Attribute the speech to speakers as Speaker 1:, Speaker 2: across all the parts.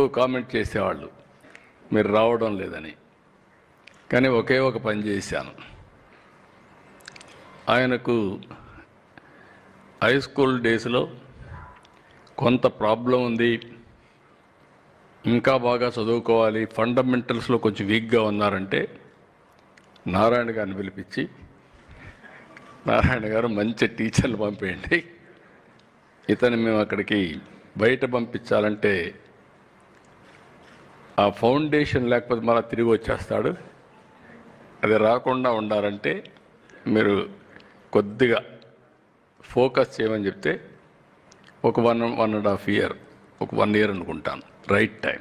Speaker 1: Comment చేసేవాళ్ళు. మీరు రావడం లేదని. కానీ ఒకే ఒక పని చేశాను. ఆయనకు హై స్కూల్ డేస్లో కొంత ప్రాబ్లం ఉంది. ఇంకా బాగా చదువుకోవాలి. ఫండమెంటల్స్లో కొంచెం వీక్గా ఉన్నారంటే నారాయణ గారిని పిలిపించి నారాయణ గారు మంచి టీచర్లు పంపేయండి. ఇతను మేము అక్కడికి బయట పంపించాలంటే ఆ ఫౌండేషన్ లేకపోతే మళ్ళీ తిరిగి వచ్చేస్తాడు. అది రాకుండా ఉండాలంటే మీరు కొద్దిగా ఫోకస్ చేయమని చెప్తే ఒక one one and half year ఒక వన్ ఇయర్ అనుకుంటాను రైట్ టైం.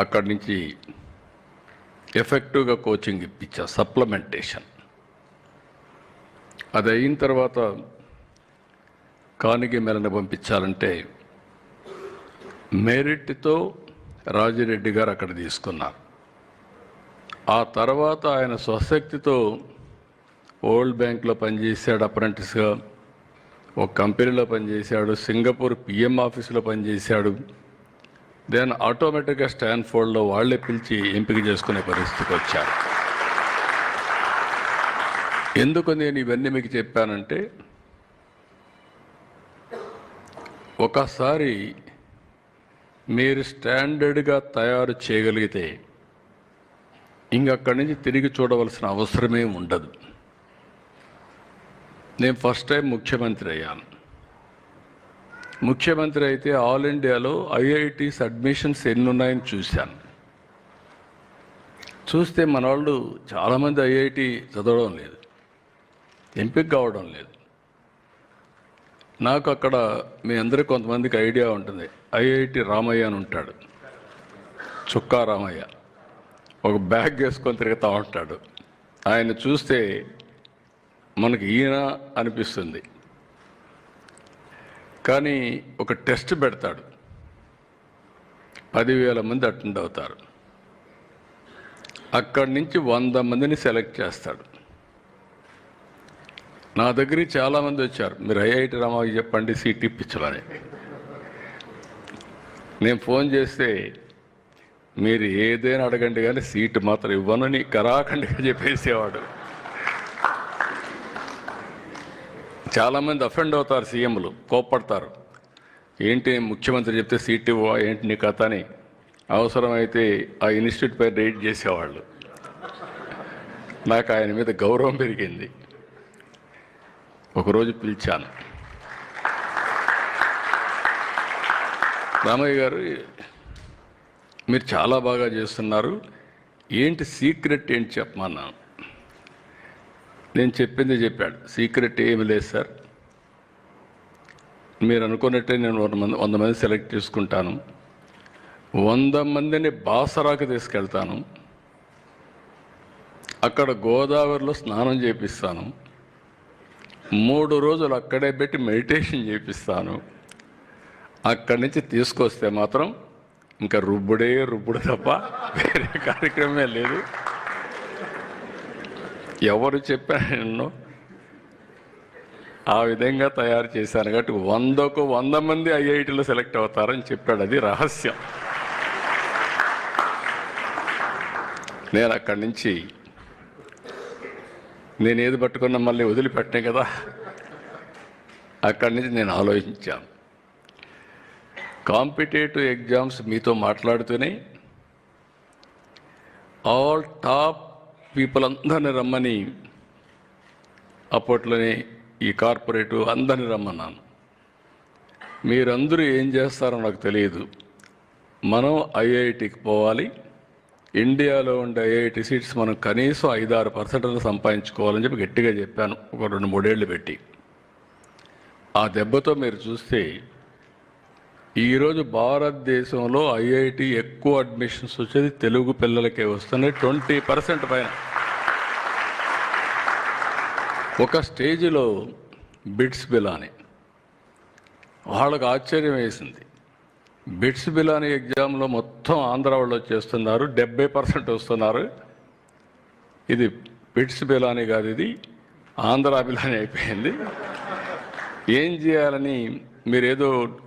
Speaker 1: అక్కడి నుంచి ఎఫెక్టివ్గా కోచింగ్ ఇప్పించా సప్లిమెంటేషన్. అది అయిన తర్వాత కానిగి మెలని పంపించాలంటే మెరిట్తో రాజిరెడ్డి గారు అక్కడ తీసుకున్నారు. ఆ తర్వాత ఆయన స్వశక్తితో వరల్డ్ బ్యాంక్లో పనిచేశాడు అప్రెంటిస్గా ఒక కంపెనీలో పనిచేశాడు సింగపూర్ పిఎం ఆఫీసులో పనిచేశాడు. దెన్ ఆటోమేటిక్గా స్టాన్ఫోర్డ్లో వాళ్ళే పిలిచి ఎంపిక చేసుకునే పరిస్థితికి వచ్చారు. ఎందుకు నేను ఇవన్నీ మీకు చెప్పానంటే ఒకసారి మీరు స్టాండర్డ్గా తయారు చేయగలిగితే ఇంకక్కడి నుంచి తిరిగి చూడవలసిన అవసరమే ఉండదు. నేను ఫస్ట్ టైం ముఖ్యమంత్రి అయ్యాను. ముఖ్యమంత్రి అయితే ఆల్ ఇండియాలో ఐఐటీస్ అడ్మిషన్స్ ఎన్ని ఉన్నాయని చూశాను. చూస్తే మన వాళ్ళు చాలామంది ఐఐటి చదవడం లేదు ఎంపిక కావడం లేదు. నాకు అక్కడ మీ అందరికీ కొంతమందికి ఐడియా ఉంటుంది. ఐఐటి రామయ్య అని ఉంటాడు. చుక్కా రామయ్య. ఒక బ్యాగ్ వేసుకొని తిరుగుతూ ఉంటాడు. ఆయన చూస్తే మనకి ఈయన అనిపిస్తుంది. కానీ ఒక టెస్ట్ పెడతాడు. పదివేల మంది అటెండ్ అవుతారు. అక్కడి నుంచి వంద మందిని సెలెక్ట్ చేస్తాడు. నా దగ్గరికి చాలామంది వచ్చారు. మీరు ఐఐటి రామాకి చెప్పండి సీట్ ఇప్పించాలని నేను ఫోన్ చేస్తే మీరు ఏదైనా అడగండి కానీ సీటు మాత్రం ఇవ్వనని కరాఖండిగా చెప్పేసేవాడు. చాలామంది అఫెండ్ అవుతారు సీఎంలు కోప్పడతారు. ఏంటి ముఖ్యమంత్రి చెప్తే సీట్ ఇవ్వ ఏంటి నీ కథ అని. అవసరమైతే ఆ ఇన్స్టిట్యూట్ పై రేట్ చేసేవాళ్ళు. నాకు ఆయన మీద గౌరవం పెరిగింది. ఒకరోజు పిలిచాను. రామయ్య గారు మీరు చాలా బాగా చేస్తున్నారు. ఏంటి సీక్రెట్ ఏంటి చెప్పమన్నాను. నేను చెప్పింది చెప్పాడు. సీక్రెట్ ఏమి లేదు సార్. మీరు అనుకున్నట్టే నేను వంద మంది వంద మంది సెలెక్ట్ చేసుకుంటాను. వంద మందిని బాసరాకు తీసుకెళ్తాను. అక్కడ గోదావరిలో స్నానం చేపిస్తాను. మూడు రోజులు అక్కడే పెట్టి మెడిటేషన్ చేపిస్తాను. అక్కడి నుంచి తీసుకొస్తే మాత్రం ఇంకా రుబ్బుడే రుబ్బుడు తప్ప వేరే కార్యక్రమమే లేదు. ఎవరు చెప్పారో ఆ విధంగా తయారు చేశాను కాబట్టి వందకు వంద మంది ఐఐటీలో సెలెక్ట్ అవుతారని చెప్పాడు. అది రహస్యం. నేను అక్కడి నుంచి నేను ఏది పట్టుకున్నా మళ్ళీ వదిలిపెట్టే కదా. అక్కడి నుంచి నేను ఆలోచించాను. కాంపిటేటివ్ ఎగ్జామ్స్ మీతో మాట్లాడుతూనే ఆల్ టాప్ పీపుల్ అందరిని రమ్మని అప్పట్లోనే ఈ కార్పొరేటివ్ అందరిని రమ్మన్నాను. మీరందరూ ఏం చేస్తారో నాకు తెలియదు. మనం ఐఐటికి పోవాలి. ఇండియాలో ఉండే ఐఐటి సీట్స్ మనం కనీసం ఐదారు పర్సెంట్ సంపాదించుకోవాలని చెప్పి గట్టిగా చెప్పాను. ఒక రెండు మూడేళ్ళు పెట్టి. ఆ దెబ్బతో మీరు చూస్తే ఈరోజు భారతదేశంలో ఐఐటి ఎక్కువ అడ్మిషన్స్ వచ్చేది తెలుగు పిల్లలకే వస్తున్నాయి. ట్వంటీ పర్సెంట్ పైన. ఒక స్టేజ్లో బిట్స్ బిలాని. వాళ్ళకు ఆశ్చర్యం వేసింది. బిట్స్ బిలాని ఎగ్జామ్లో మొత్తం ఆంధ్ర వాళ్ళు వచ్చేస్తున్నారు డెబ్బై పర్సెంట్ వస్తున్నారు. ఇది బిట్స్ బిలాని కాదు ఇది ఆంధ్ర బిలాని అయిపోయింది. ఏం చేయాలని మీరు ఏదో